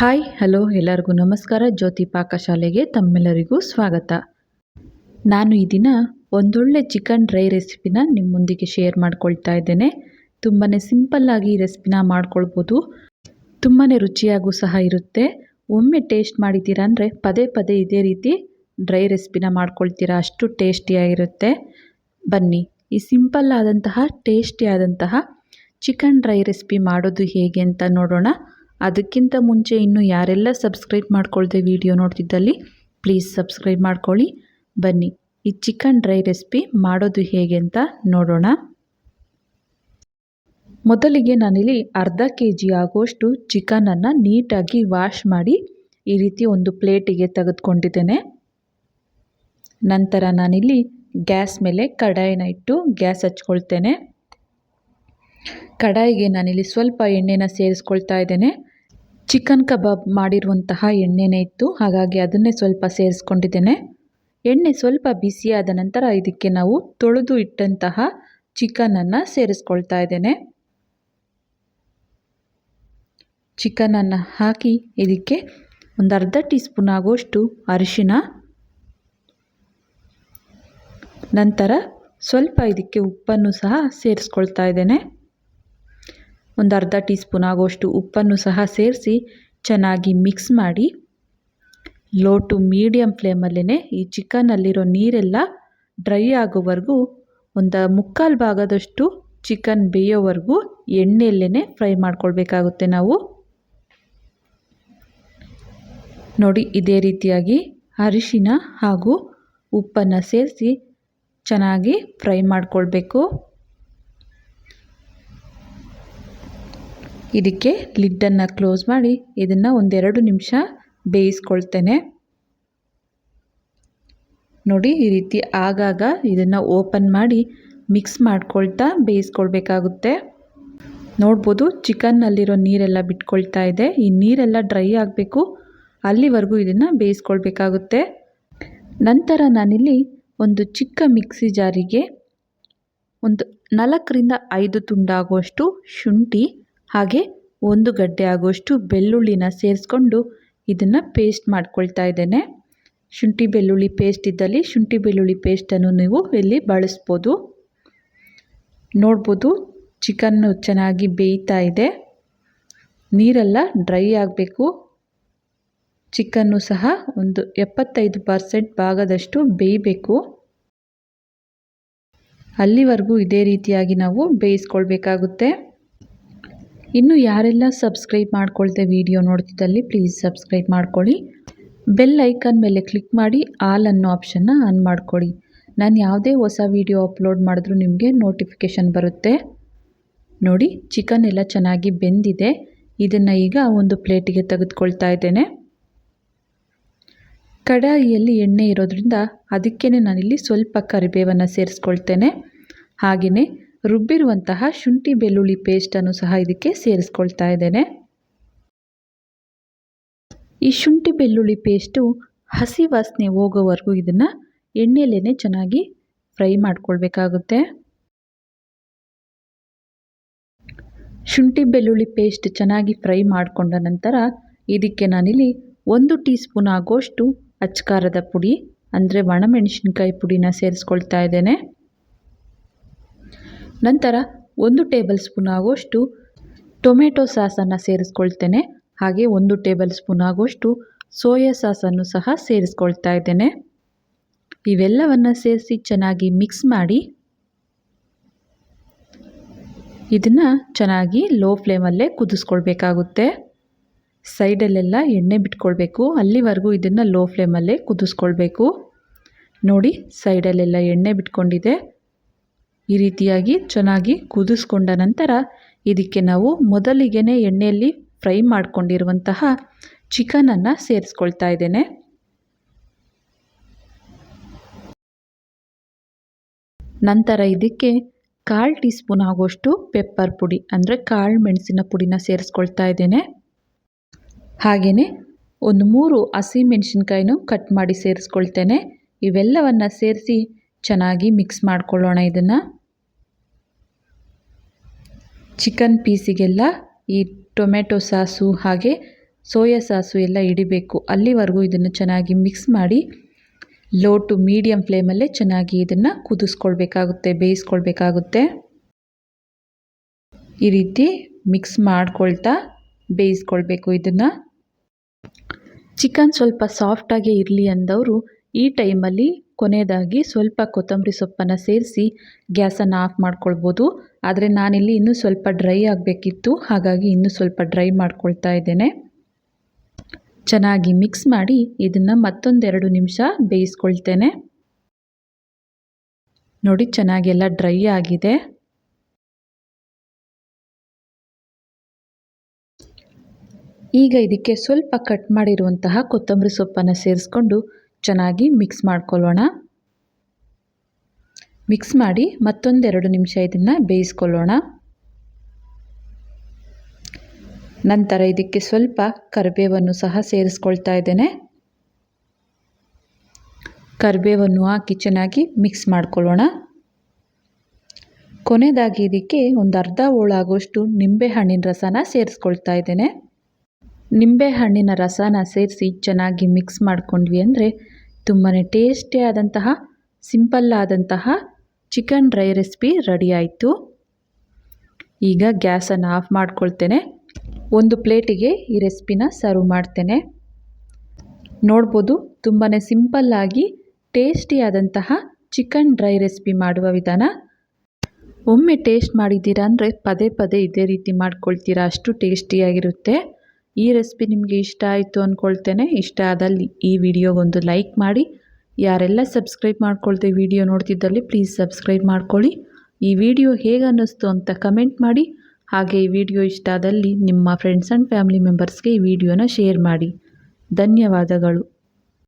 Hi, hello, ಎಲ್ಲರಿಗೂ ನಮಸ್ಕಾರ. ಜ್ಯೋತಿ ಪಾಕಶಾಲೆಗೆ ತಮ್ಮೆಲ್ಲರಿಗೂ ಸ್ವಾಗತ. ನಾನು ಈ ದಿನ ಒಂದೊಳ್ಳೆ ಚಿಕನ್ ಡ್ರೈ ರೆಸಿಪಿನ ನಿಮ್ಮ ಮುಂದಿಗೆ ಶೇರ್ ಮಾಡ್ಕೊಳ್ತಾ ಇದ್ದೇನೆ. ತುಂಬಾ ಸಿಂಪಲ್ಲಾಗಿ ಈ ರೆಸಿಪಿನ ಮಾಡ್ಕೊಳ್ಬೋದು. ತುಂಬಾ ರುಚಿಯಾಗೂ ಸಹ ಇರುತ್ತೆ. ಒಮ್ಮೆ ಟೇಸ್ಟ್ ಮಾಡಿದ್ದೀರಾ ಅಂದರೆ ಪದೇ ಪದೇ ಇದೇ ರೀತಿ ಡ್ರೈ ರೆಸಿಪಿನ ಮಾಡ್ಕೊಳ್ತೀರಾ. ಅಷ್ಟು ಟೇಸ್ಟಿಯಾಗಿರುತ್ತೆ ಬನ್ನಿ, ಈ ಸಿಂಪಲ್ ಆದಂತಹ ಟೇಸ್ಟಿ ಆದಂತಹ ಚಿಕನ್ ಡ್ರೈ ರೆಸಿಪಿ ಮಾಡೋದು ಹೇಗೆ ಅಂತ ನೋಡೋಣ. ಅದಕ್ಕಿಂತ ಮುಂಚೆ ಇನ್ನು ಯಾರೆಲ್ಲ ಸಬ್ಸ್ಕ್ರೈಬ್ ಮಾಡ್ಕೊಳ್ದೆ ವಿಡಿಯೋ ನೋಡ್ತಿದ್ದಲ್ಲಿ, ಪ್ಲೀಸ್ ಸಬ್ಸ್ಕ್ರೈಬ್ ಮಾಡ್ಕೊಳ್ಳಿ. ಬನ್ನಿ, ಈ ಚಿಕನ್ ಡ್ರೈ ರೆಸಿಪಿ ಮಾಡೋದು ಹೇಗೆ ಅಂತ ನೋಡೋಣ. ಮೊದಲಿಗೆ ನಾನಿಲ್ಲಿ ಅರ್ಧ ಕೆ ಜಿ ಆಗುವಷ್ಟು ಚಿಕನನ್ನು ನೀಟಾಗಿ ವಾಶ್ ಮಾಡಿ ಈ ರೀತಿ ಒಂದು ಪ್ಲೇಟಿಗೆ ತೆಗೆದುಕೊಂಡಿದ್ದೇನೆ. ನಂತರ ನಾನಿಲ್ಲಿ ಗ್ಯಾಸ್ ಮೇಲೆ ಕಡಾಯಿನ ಇಟ್ಟು ಗ್ಯಾಸ್ ಹಚ್ಕೊಳ್ತೇನೆ. ಕಡಾಯಿಗೆ ನಾನಿಲ್ಲಿ ಸ್ವಲ್ಪ ಎಣ್ಣೆನ ಸೇರಿಸ್ಕೊಳ್ತಾ ಇದ್ದೇನೆ. ಚಿಕನ್ ಕಬಾಬ್ ಮಾಡಿರುವಂತಹ ಎಣ್ಣೆನೇ ಇತ್ತು. ಹಾಗಾಗಿ ಅದನ್ನೇ ಸ್ವಲ್ಪ ಸೇರಿಸ್ಕೊಂಡಿದ್ದೇನೆ. ಎಣ್ಣೆ ಸ್ವಲ್ಪ ಬಿಸಿಯಾದ ನಂತರ ಇದಕ್ಕೆ ನಾವು ತೊಳೆದು ಇಟ್ಟಂತಹ ಚಿಕನನ್ನು ಸೇರಿಸ್ಕೊಳ್ತಾ ಇದ್ದೇನೆ. ಚಿಕನನ್ನು ಹಾಕಿ ಇದಕ್ಕೆ ಒಂದು ಅರ್ಧ ಟೀ ಸ್ಪೂನ್ ಆಗುವಷ್ಟು ಅರಿಶಿನ. ನಂತರ ಸ್ವಲ್ಪ ಇದಕ್ಕೆ ಉಪ್ಪನ್ನು ಸಹ ಸೇರಿಸ್ಕೊಳ್ತಾ ಇದ್ದೇನೆ. ಒಂದು ಅರ್ಧ ಟೀ ಸ್ಪೂನ್ ಆಗುವಷ್ಟು ಉಪ್ಪನ್ನು ಸಹ ಸೇರಿಸಿ ಚೆನ್ನಾಗಿ ಮಿಕ್ಸ್ ಮಾಡಿ, ಲೋ ಟು ಮೀಡಿಯಮ್ ಫ್ಲೇಮಲ್ಲೇ ಈ ಚಿಕನಲ್ಲಿರೋ ನೀರೆಲ್ಲ ಡ್ರೈ ಆಗೋವರೆಗೂ ಒಂದು ಮುಕ್ಕಾಲು ಭಾಗದಷ್ಟು ಚಿಕನ್ ಬೇಯೋವರೆಗೂ ಎಣ್ಣೆಯಲ್ಲೇ ಫ್ರೈ ಮಾಡ್ಕೊಳ್ಬೇಕಾಗುತ್ತೆ ನಾವು. ನೋಡಿ, ಇದೇ ರೀತಿಯಾಗಿ ಅರಿಶಿನ ಹಾಗೂ ಉಪ್ಪನ್ನು ಸೇರಿಸಿ ಚೆನ್ನಾಗಿ ಫ್ರೈ ಮಾಡ್ಕೊಳ್ಬೇಕು. ಇದಕ್ಕೆ ಲಿಡ್ಡನ್ನು ಕ್ಲೋಸ್ ಮಾಡಿ ಇದನ್ನು ಒಂದೆರಡು ನಿಮಿಷ ಬೇಯಿಸ್ಕೊಳ್ತೇನೆ. ನೋಡಿ, ಈ ರೀತಿ ಆಗಾಗ ಇದನ್ನು ಓಪನ್ ಮಾಡಿ ಮಿಕ್ಸ್ ಮಾಡ್ಕೊಳ್ತಾ ಬೇಯಿಸ್ಕೊಳ್ಬೇಕಾಗುತ್ತೆ. ನೋಡ್ಬೋದು, ಚಿಕನ್ನಲ್ಲಿರೋ ನೀರೆಲ್ಲ ಬಿಟ್ಕೊಳ್ತಾ ಇದೆ. ಈ ನೀರೆಲ್ಲ ಡ್ರೈ ಆಗಬೇಕು. ಅಲ್ಲಿವರೆಗೂ ಇದನ್ನು ಬೇಯಿಸ್ಕೊಳ್ಬೇಕಾಗುತ್ತೆ. ನಂತರ ನಾನಿಲ್ಲಿ ಒಂದು ಚಿಕ್ಕ ಮಿಕ್ಸಿ ಜಾರಿಗೆ ಒಂದು ನಾಲ್ಕರಿಂದ ಐದು ತುಂಡಾಗುವಷ್ಟು ಶುಂಠಿ ಹಾಗೆ ಒಂದು ಗಡ್ಡೆ ಆಗೋಷ್ಟು ಬೆಳ್ಳುಳ್ಳಿನ ಸೇರಿಸ್ಕೊಂಡು ಇದನ್ನು ಪೇಸ್ಟ್ ಮಾಡ್ಕೊಳ್ತಾ ಇದ್ದೇನೆ. ಶುಂಠಿ ಬೆಳ್ಳುಳ್ಳಿ ಪೇಸ್ಟ್ ಇದ್ದಲ್ಲಿ ಶುಂಠಿ ಬೆಳ್ಳುಳ್ಳಿ ಪೇಸ್ಟನ್ನು ನೀವು ಇಲ್ಲಿ ಬಳಸ್ಬೋದು. ನೋಡ್ಬೋದು ಚಿಕನ್ನು ಚೆನ್ನಾಗಿ ಬೇಯ್ತಾ ಇದೆ. ನೀರೆಲ್ಲ ಡ್ರೈ ಆಗಬೇಕು. ಚಿಕನ್ನು ಸಹ ಒಂದು ಎಪ್ಪತ್ತೈದು ಪರ್ಸೆಂಟ್ ಭಾಗದಷ್ಟು ಬೇಯಬೇಕು. ಅಲ್ಲಿವರೆಗೂ ಇದೇ ರೀತಿಯಾಗಿ ನಾವು ಬೇಯಿಸ್ಕೊಳ್ಬೇಕಾಗುತ್ತೆ. ಇನ್ನು ಯಾರೆಲ್ಲ ಸಬ್ಸ್ಕ್ರೈಬ್ ಮಾಡ್ಕೊಳ್ತೆ ವಿಡಿಯೋ ನೋಡ್ತಿದ್ದಲ್ಲಿ ಪ್ಲೀಸ್ ಸಬ್ಸ್ಕ್ರೈಬ್ ಮಾಡ್ಕೊಳ್ಳಿ. ಬೆಲ್ ಐಕನ್ ಮೇಲೆ ಕ್ಲಿಕ್ ಮಾಡಿ ಆಲ್ ಅನ್ನೋ ಆಪ್ಷನ್ನ ಆನ್ ಮಾಡ್ಕೊಳ್ಳಿ. ನಾನು ಯಾವುದೇ ಹೊಸ ವಿಡಿಯೋ ಅಪ್ಲೋಡ್ ಮಾಡಿದ್ರೂ ನಿಮಗೆ ನೋಟಿಫಿಕೇಷನ್ ಬರುತ್ತೆ. ನೋಡಿ ಚಿಕನ್ ಎಲ್ಲ ಚೆನ್ನಾಗಿ ಬೆಂದಿದೆ. ಇದನ್ನು ಈಗ ಒಂದು ಪ್ಲೇಟಿಗೆ ತೆಗೆದುಕೊಳ್ತಾ ಇದ್ದೇನೆ. ಕಡಾಯಿಯಲ್ಲಿ ಎಣ್ಣೆ ಇರೋದ್ರಿಂದ ಅದಕ್ಕೇ ನಾನಿಲ್ಲಿ ಸ್ವಲ್ಪ ಕರಿಬೇವನ್ನು ಸೇರಿಸ್ಕೊಳ್ತೇನೆ. ಹಾಗೆಯೇ ರುಬ್ಬಿರುವಂತಹ ಶುಂಠಿ ಬೆಳ್ಳುಳ್ಳಿ ಪೇಸ್ಟನ್ನು ಸಹ ಇದಕ್ಕೆ ಸೇರಿಸ್ಕೊಳ್ತಾ ಇದ್ದೇನೆ. ಈ ಶುಂಠಿ ಬೆಳ್ಳುಳ್ಳಿ ಪೇಸ್ಟು ಹಸಿ ವಾಸನೆ ಹೋಗೋವರೆಗೂ ಇದನ್ನು ಎಣ್ಣೆಯಲ್ಲೇ ಚೆನ್ನಾಗಿ ಫ್ರೈ ಮಾಡ್ಕೊಳ್ಬೇಕಾಗುತ್ತೆ. ಶುಂಠಿ ಬೆಳ್ಳುಳ್ಳಿ ಪೇಸ್ಟ್ ಚೆನ್ನಾಗಿ ಫ್ರೈ ಮಾಡಿಕೊಂಡ ನಂತರ ಇದಕ್ಕೆ ನಾನಿಲ್ಲಿ ಒಂದು ಟೀ ಸ್ಪೂನ್ ಆಗೋಷ್ಟು ಅಚ್ಕಾರದ ಪುಡಿ, ಅಂದರೆ ಒಣಮೆಣಸಿನ್ಕಾಯಿ ಪುಡಿನ ಸೇರಿಸ್ಕೊಳ್ತಾ ಇದ್ದೇನೆ. ನಂತರ ಒಂದು ಟೇಬಲ್ ಸ್ಪೂನ್ ಆಗುವಷ್ಟು ಟೊಮೆಟೊ ಸಾಸನ್ನು ಸೇರಿಸ್ಕೊಳ್ತೇನೆ. ಹಾಗೆ ಒಂದು ಟೇಬಲ್ ಸ್ಪೂನ್ ಆಗುವಷ್ಟು ಸೋಯಾ ಸಾಸನ್ನು ಸಹ ಸೇರಿಸ್ಕೊಳ್ತಾ ಇದ್ದೇನೆ. ಇವೆಲ್ಲವನ್ನು ಸೇರಿಸಿ ಚೆನ್ನಾಗಿ ಮಿಕ್ಸ್ ಮಾಡಿ ಇದನ್ನು ಚೆನ್ನಾಗಿ ಲೋ ಫ್ಲೇಮಲ್ಲೇ ಕುದಿಸ್ಕೊಳ್ಬೇಕಾಗುತ್ತೆ. ಸೈಡಲ್ಲೆಲ್ಲ ಎಣ್ಣೆ ಬಿಟ್ಕೊಳ್ಬೇಕು. ಅಲ್ಲಿವರೆಗೂ ಇದನ್ನು ಲೋ ಫ್ಲೇಮಲ್ಲೇ ಕುದಿಸ್ಕೊಳ್ಬೇಕು. ನೋಡಿ, ಸೈಡಲ್ಲೆಲ್ಲ ಎಣ್ಣೆ ಬಿಟ್ಕೊಂಡಿದೆ. ಈ ರೀತಿಯಾಗಿ ಚೆನ್ನಾಗಿ ಕುದಿಸ್ಕೊಂಡ ನಂತರ ಇದಕ್ಕೆ ನಾವು ಮೊದಲಿಗೆ ಎಣ್ಣೆಯಲ್ಲಿ ಫ್ರೈ ಮಾಡಿಕೊಂಡಿರುವಂತಹ ಚಿಕನನ್ನು ಸೇರಿಸ್ಕೊಳ್ತಾ ಇದ್ದೇನೆ. ನಂತರ ಇದಕ್ಕೆ ಕಾಲು ಟೀ ಸ್ಪೂನ್ ಆಗೋಷ್ಟು ಪೆಪ್ಪರ್ ಪುಡಿ ಅಂದರೆ ಕಾಳು ಮೆಣಸಿನ ಪುಡಿನ ಸೇರಿಸ್ಕೊಳ್ತಾ ಇದ್ದೇನೆ. ಹಾಗೆಯೇ ಒಂದು ಮೂರು ಹಸಿ ಮೆಣಸಿನ್ಕಾಯಿನೂ ಕಟ್ ಮಾಡಿ ಸೇರಿಸ್ಕೊಳ್ತೇನೆ. ಇವೆಲ್ಲವನ್ನು ಸೇರಿಸಿ ಚೆನ್ನಾಗಿ ಮಿಕ್ಸ್ ಮಾಡ್ಕೊಳ್ಳೋಣ ಇದನ್ನು. ಚಿಕನ್ ಪೀಸಿಗೆಲ್ಲ ಈ ಟೊಮೆಟೊ ಸಾಸು ಹಾಗೆ ಸೋಯಾ ಸಾಸು ಎಲ್ಲ ಹಿಡಿಬೇಕು ಅಲ್ಲಿವರೆಗೂ ಇದನ್ನು ಚೆನ್ನಾಗಿ ಮಿಕ್ಸ್ ಮಾಡಿ ಲೋ ಟು ಮೀಡಿಯಮ್ ಫ್ಲೇಮಲ್ಲೇ ಚೆನ್ನಾಗಿ ಇದನ್ನು ಕುದಿಸ್ಕೊಳ್ಬೇಕಾಗುತ್ತೆ, ಬೇಯಿಸ್ಕೊಳ್ಬೇಕಾಗುತ್ತೆ. ಈ ರೀತಿ ಮಿಕ್ಸ್ ಮಾಡ್ಕೊಳ್ತಾ ಬೇಯಿಸ್ಕೊಳ್ಬೇಕು ಇದನ್ನು. ಚಿಕನ್ ಸ್ವಲ್ಪ ಸಾಫ್ಟಾಗಿ ಇರಲಿ ಅಂದವರು ಈ ಟೈಮಲ್ಲಿ ಕೊನೆಯದಾಗಿ ಸ್ವಲ್ಪ ಕೊತ್ತಂಬರಿ ಸೊಪ್ಪನ್ನು ಸೇರಿಸಿ ಗ್ಯಾಸನ್ನು ಆಫ್ ಮಾಡ್ಕೊಳ್ಬೋದು. ಆದರೆ ನಾನಿಲ್ಲಿ ಇನ್ನೂ ಸ್ವಲ್ಪ ಡ್ರೈ ಆಗಬೇಕಿತ್ತು, ಹಾಗಾಗಿ ಇನ್ನೂ ಸ್ವಲ್ಪ ಡ್ರೈ ಮಾಡ್ಕೊಳ್ತಾ ಇದ್ದೇನೆ. ಚೆನ್ನಾಗಿ ಮಿಕ್ಸ್ ಮಾಡಿ ಇದನ್ನು ಮತ್ತೊಂದೆರಡು ನಿಮಿಷ ಬೇಯಿಸ್ಕೊಳ್ತೇನೆ. ನೋಡಿ, ಚೆನ್ನಾಗಿ ಎಲ್ಲ ಡ್ರೈ ಆಗಿದೆ. ಈಗ ಇದಕ್ಕೆ ಸ್ವಲ್ಪ ಕಟ್ ಮಾಡಿರುವಂತಹ ಕೊತ್ತಂಬರಿ ಸೊಪ್ಪನ್ನು ಸೇರಿಸ್ಕೊಂಡು ಚೆನ್ನಾಗಿ ಮಿಕ್ಸ್ ಮಾಡ್ಕೊಳ್ಳೋಣ. ಮಿಕ್ಸ್ ಮಾಡಿ ಮತ್ತೊಂದೆರಡು ನಿಮಿಷ ಇದನ್ನು ಬೇಯಿಸ್ಕೊಳ್ಳೋಣ. ನಂತರ ಇದಕ್ಕೆ ಸ್ವಲ್ಪ ಕರಿಬೇವನ್ನು ಸಹ ಸೇರಿಸ್ಕೊಳ್ತಾ ಇದ್ದೇನೆ. ಕರಿಬೇವನ್ನು ಹಾಕಿ ಚೆನ್ನಾಗಿ ಮಿಕ್ಸ್ ಮಾಡ್ಕೊಳ್ಳೋಣ. ಕೊನೆಯದಾಗಿ ಇದಕ್ಕೆ ಒಂದು ಅರ್ಧ ಹೋಳಾಗುವಷ್ಟು ನಿಂಬೆಹಣ್ಣಿನ ರಸನ ಸೇರಿಸ್ಕೊಳ್ತಾ ಇದ್ದೇನೆ. ನಿಂಬೆಹಣ್ಣಿನ ರಸನ ಸೇರಿಸಿ ಚೆನ್ನಾಗಿ ಮಿಕ್ಸ್ ಮಾಡ್ಕೊಂಡ್ವಿ ಅಂದರೆ ತುಂಬಾ ಟೇಸ್ಟಿಯಾದಂತಹ ಸಿಂಪಲ್ ಆದಂತಹ ಚಿಕನ್ ಡ್ರೈ ರೆಸಿಪಿ ರೆಡಿ ಆಯಿತು. ಈಗ ಗ್ಯಾಸನ್ನು ಆಫ್ ಮಾಡ್ಕೊಳ್ತೇನೆ. ಒಂದು ಪ್ಲೇಟಿಗೆ ಈ ರೆಸಿಪಿನ ಸರ್ವ್ ಮಾಡ್ತೇನೆ. ನೋಡ್ಬೋದು ತುಂಬಾ ಸಿಂಪಲ್ಲಾಗಿ ಟೇಸ್ಟಿಯಾದಂತಹ ಚಿಕನ್ ಡ್ರೈ ರೆಸಿಪಿ ಮಾಡುವ ವಿಧಾನ. ಒಮ್ಮೆ ಟೇಸ್ಟ್ ಮಾಡಿದ್ದೀರಾ ಅಂದರೆ ಪದೇ ಪದೇ ಇದೇ ರೀತಿ ಮಾಡ್ಕೊಳ್ತೀರಾ, ಅಷ್ಟು ಟೇಸ್ಟಿಯಾಗಿರುತ್ತೆ. ಈ ರೆಸಿಪಿ ನಿಮಗೆ ಇಷ್ಟ ಆಯಿತು ಅಂದ್ಕೊಳ್ತೇನೆ ಇಷ್ಟ ಆದಲ್ಲಿ ಈ ವಿಡಿಯೋಗೊಂದು ಲೈಕ್ ಮಾಡಿ ಯಾರೆಲ್ಲ ಸಬ್ಸ್ಕ್ರೈಬ್ ಮಾಡ್ಕೊಳ್ತೀವಿ ವಿಡಿಯೋ ನೋಡ್ತಿದ್ದಲ್ಲಿ ಪ್ಲೀಸ್ ಸಬ್ಸ್ಕ್ರೈಬ್ ಮಾಡ್ಕೊಳ್ಳಿ. ಈ ವಿಡಿಯೋ ಹೇಗೆ ಅನ್ನಿಸ್ತು ಅಂತ ಕಮೆಂಟ್ ಮಾಡಿ. ಹಾಗೆ ಈ ವಿಡಿಯೋ ಇಷ್ಟ ಆದಲ್ಲಿ ನಿಮ್ಮ ಫ್ರೆಂಡ್ಸ್ ಆ್ಯಂಡ್ ಫ್ಯಾಮಿಲಿ ಮೆಂಬರ್ಸ್ಗೆ ಈ ವಿಡಿಯೋನ ಶೇರ್ ಮಾಡಿ. ಧನ್ಯವಾದಗಳು.